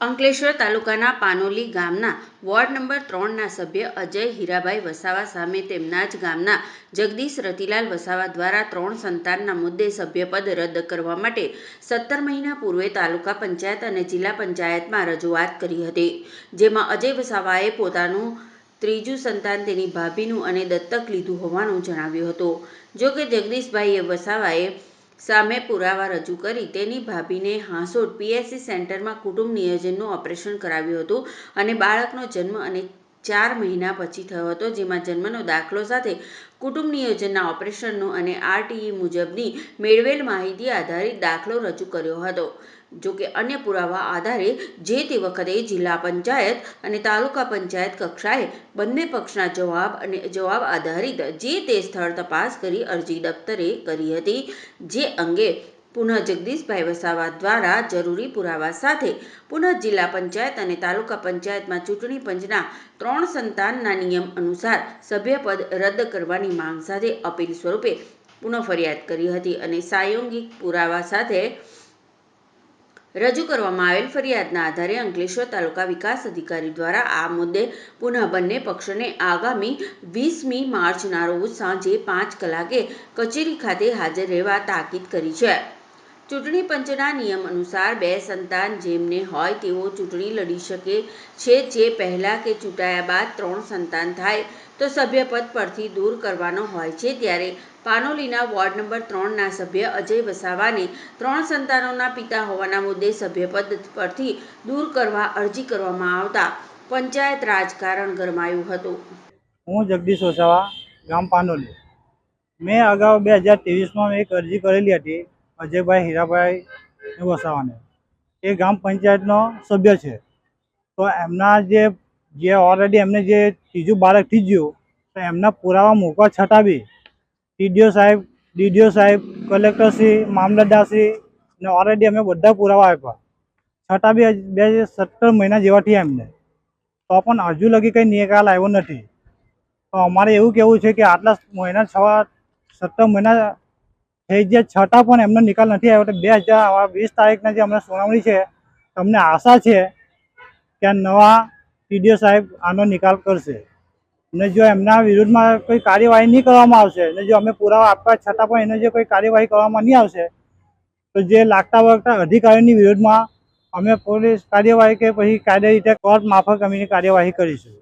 અંકલેશ્વર તાલુકાના પાનોલી ગામના ward number ત્રણના સભ્ય અજય હીરાભાઈ વસાવા સામે તેમના જ ગામના જગદીશ રતિલાલ વસાવા દ્વારા ત્રણ સંતાનના મુદ્દે સભ્યપદ રદ કરવા માટે સત્તર મહિના પૂર્વે તાલુકા પંચાયત અને જિલ્લા પંચાયતમાં રજૂઆત કરી હતી, જેમાં અજય વસાવાએ પોતાનું ત્રીજું સંતાન તેની ભાભીનું અને દત્તક લીધું હોવાનું જણાવ્યું હતું. જો કે જગદીશભાઈએ વસાવાએ સામે પુરાવા રજૂ કરી તેની ભાભીને હાંસોડ પીએસસી સેન્ટરમાં કુટુંબ નિયોજનનું ઓપરેશન કરાવ્યું હતું અને બાળકનો જન્મ અને ચાર મહિના પછી થયો હતો, જેમાં જન્મનો દાખલો સાથે કુટુંબ નિયોજનના ઓપરેશનનો અને આરટીઈ મુજબની મેળવેલ માહિતી આધારિત દાખલો રજૂ કર્યો હતો. જો કે અન્ય પુરાવા આધારે જે તે વખતે જિલ્લા પંચાયત અને તાલુકા પંચાયત કક્ષાએ બંને પક્ષના જવાબ અને જવાબ આધારિત જે તે સ્થળ તપાસ કરી અરજી દફતરે કરી હતી, જે અંગે પુનઃ જગદીશભાઈ વસાવા દ્વારા જરૂરી પુરાવા સાથે પુનઃ જિલ્લા પંચાયત અને તાલુકા પંચાયતમાં ચૂંટણી પંચના ત્રણ સંતાનના નિયમ અનુસાર સભ્યપદ રદ કરવાની માંગ સાથે અપીલ સ્વરૂપે પુનઃ ફરિયાદ કરી હતી અને સાયોગિક પુરાવા સાથે રજૂ કરવામાં આવેલ ફરિયાદના આધારે અંકલેશ્વર તાલુકા વિકાસ અધિકારી દ્વારા આ મુદ્દે પુનઃ બંને પક્ષને આગામી વીસમી માર્ચના રોજ સાંજે પાંચ કલાકે કચેરી ખાતે હાજર રહેવા તાકીદ કરી છે. ચૂંટણી પંચના નિયમ અનુસાર બે સંતાન જેમને હોય તેઓ ચૂંટણી લડી શકે છે. જે પહેલા કે ચૂંટાયા બાદ ત્રણ સંતાન થાય તો સભ્યપદ પરથી દૂર કરવાનો હોય છે. ત્યારે પાનોલીના વોર્ડ નંબર ત્રણના સભ્ય અજય વસાવાને ત્રણ સંતાનોના પિતા હોવાના મુદ્દે સભ્યપદ પરથી દૂર કરવા અરજી કરવામાં આવતા પંચાયત રાજકારણ ગરમાયું હતું. હું જગદીશ વસાવા, ગામ પાનોલી. મેં અગાઉ બે હજાર ત્રેવીસમાં એક અરજી કરેલી હતી. અજયભાઈ હીરાભાઈ વસાવાને. એ ગ્રામ પંચાયતનો સભ્ય છે. તો એમના જે જે ઓલરેડી એમને જે ત્રીજું બાળક થઈ ગયું, તો એમના પુરાવા મૂકવા છતાં બી ટીડીઓ સાહેબ, ડીડીઓ સાહેબ કલેક્ટરશ્રી મામલતદારશ્રી ને ઓલરેડી અમે બધા પુરાવા આપ્યા. છતાં બી બે સત્તર મહિના જેવા થયા એમને. તો પણ હજુ લગી કંઈ નિકાલ આવ્યો નથી. તો અમારે એવું કહેવું છે કે આટલા મહિના છ, સત્તર મહિના થઈ ગયા છતાં પણ એમનો નિકાલ નથી આવ્યો, તો બે હજાર વીસ તારીખના જે હમણાં સુનાવણી છે, તમને આશા છે કે નવા ટીડીઓ સાહેબ આનો નિકાલ કરશે. ને જો એમના વિરુદ્ધમાં કોઈ કાર્યવાહી નહીં કરવામાં આવશે અને જો અમે પુરાવા આપવા છતાં પણ એને જો કોઈ કાર્યવાહી કરવામાં નહીં આવશે, તો જે લાગતા વળગતા અધિકારીઓની વિરુદ્ધમાં અમે પોલીસ કાર્યવાહી કે પછી કાયદા રીતે કોર્ટ માફક અમે કાર્યવાહી કરીશું.